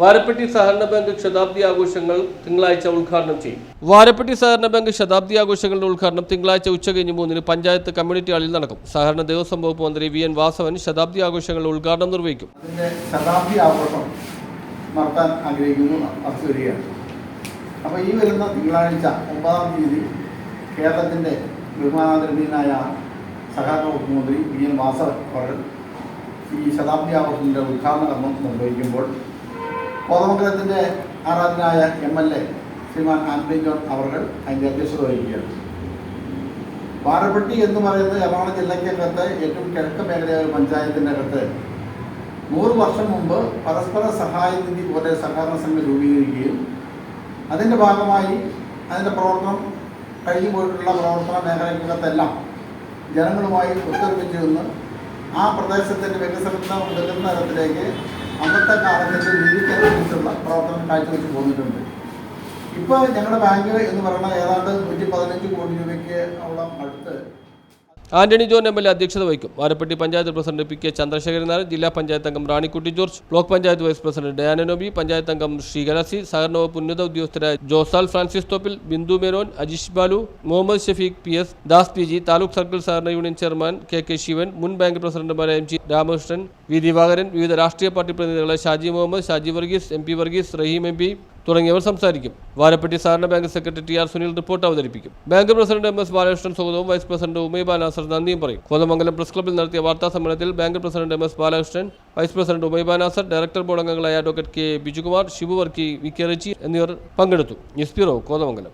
Varappetty സഹകരണ bank ശതാബ്ദി ആഘോഷങ്ങൾ തിങ്കളാഴ്ച ഉദ്ഘാടനം ചെയ്യും. വാരപ്പെട്ടി സഹകരണ ബാങ്ക് ശതാബ്ദി ആഘോഷങ്ങളുടെ ഉദ്ഘാടനം തിങ്കളാഴ്ച ഉച്ചകഴിഞ്ഞ് മൂന്നിന് പഞ്ചായത്ത് കമ്മ്യൂണിറ്റി ഹാളിൽ നടക്കും. സഹകരണ ദേവസ്വം വകുപ്പ് മന്ത്രി വി എൻ വാസവൻ ശതാബ്ദി ആഘോഷങ്ങളുടെ ഉദ്ഘാടനം നിർവഹിക്കും. ശതാബ്ദി ആഘോഷം നടത്താൻ ആഗ്രഹിക്കുന്നു. അപ്പോൾ ഈ വരുന്ന തിങ്കളാഴ്ച ഒമ്പതാം തീയതി കേരളത്തിന്റെ ബഹുമാനാദരണീയനായ സഹകരണ വകുപ്പ് മന്ത്രി വി എൻ വാസവൻ അവർ ഈ ശതാബ്ദി ആഘോഷത്തിന്റെ ഉദ്ഘാടന കർമ്മം നിർവഹിക്കുമ്പോൾ കോതമംഗലത്തിന്റെ ആരാധനായ M L A Shriman Antony John അവർ അതിന്റെ അധ്യക്ഷത വഹിക്കുകയാണ്. പാറപ്പെട്ടി എന്ന് പറയുന്നത് എറണാകുളം ജില്ലയ്ക്കകത്ത് ഏറ്റവും കിഴക്ക് മേഖലയായ പഞ്ചായത്തിന്റെ അകത്ത് നൂറ് വർഷം മുമ്പ് പരസ്പര സഹായ നിധി പോലെ സഹകരണ സംഘം രൂപീകരിക്കുകയും അതിന്റെ ഭാഗമായി അതിന്റെ പ്രവർത്തനം കഴിഞ്ഞു പോയിട്ടുള്ള പ്രവർത്തന മേഖലയ്ക്കകത്തെല്ലാം ജനങ്ങളുമായി ഒത്തൊരുമിച്ച് നിന്ന് ആ പ്രദേശത്തിന്റെ വികസനത്തിന് ഉതകുന്ന തരത്തിലേക്ക് അന്നത്തെ കാലഘട്ടത്തിൽ നീതിക്കനുസരിച്ചുള്ള പ്രവർത്തനം കാഴ്ചവെച്ച് പോന്നിട്ടുണ്ട്. ഇപ്പോൾ ഞങ്ങളുടെ ബാങ്ക് എന്ന് പറയുന്നത് ഏതാണ്ട് നൂറ്റി പതിനഞ്ച് കോടി രൂപയ്ക്ക് ഉള്ള അടുത്ത് Antony John M L A അധ്യക്ഷത വഹിക്കും. Varappetty panchayat president P K Chandrasekharan Nair ജില്ലാ പഞ്ചായത്ത് അംഗം Ranikkutty George block panchayat vice president Diana Noby panchayat അംഗം ശ്രീകലസി സഹകരണ വകുപ്പ് ഉന്നത ഉദ്യോഗസ്ഥരായ Josal Francis Thoppil Bindu Menon Ajish Balu Muhammad Shafeeq P S Das P G taluk circle സഹകരണ union chairman K K Sivan മുൻ bank പ്രസിഡന്റുമാരായ M G Ramakrishnan V Divakaran വിവിധ രാഷ്ട്രീയ party പ്രതിനിധികളായ Shaji Muhammad Shaji Varghese M P Varghese Raheem M P തുടങ്ങിയവർ സംസാരിക്കും. വാരപ്പെട്ടി സഹകരണ bank secretary T R Sunil report അവതരിപ്പിക്കും. Bank president M S Balakrishnan സ്വാഗതവും vice president Umaiba Nasar നന്ദിയും പറയും. കോതമംഗലം പ്രസ് ക്ലബ്ബിൽ നടത്തിയ വാർത്താ സമ്മേളനത്തിൽ bank president M S Balakrishnan vice president Umaiba Nasar director board അംഗങ്ങളായ advocate K Bijukumar Sivavarkey Varkey V K Rachi എന്നിവർ പങ്കെടുത്തു. News bureau Kothamangalam.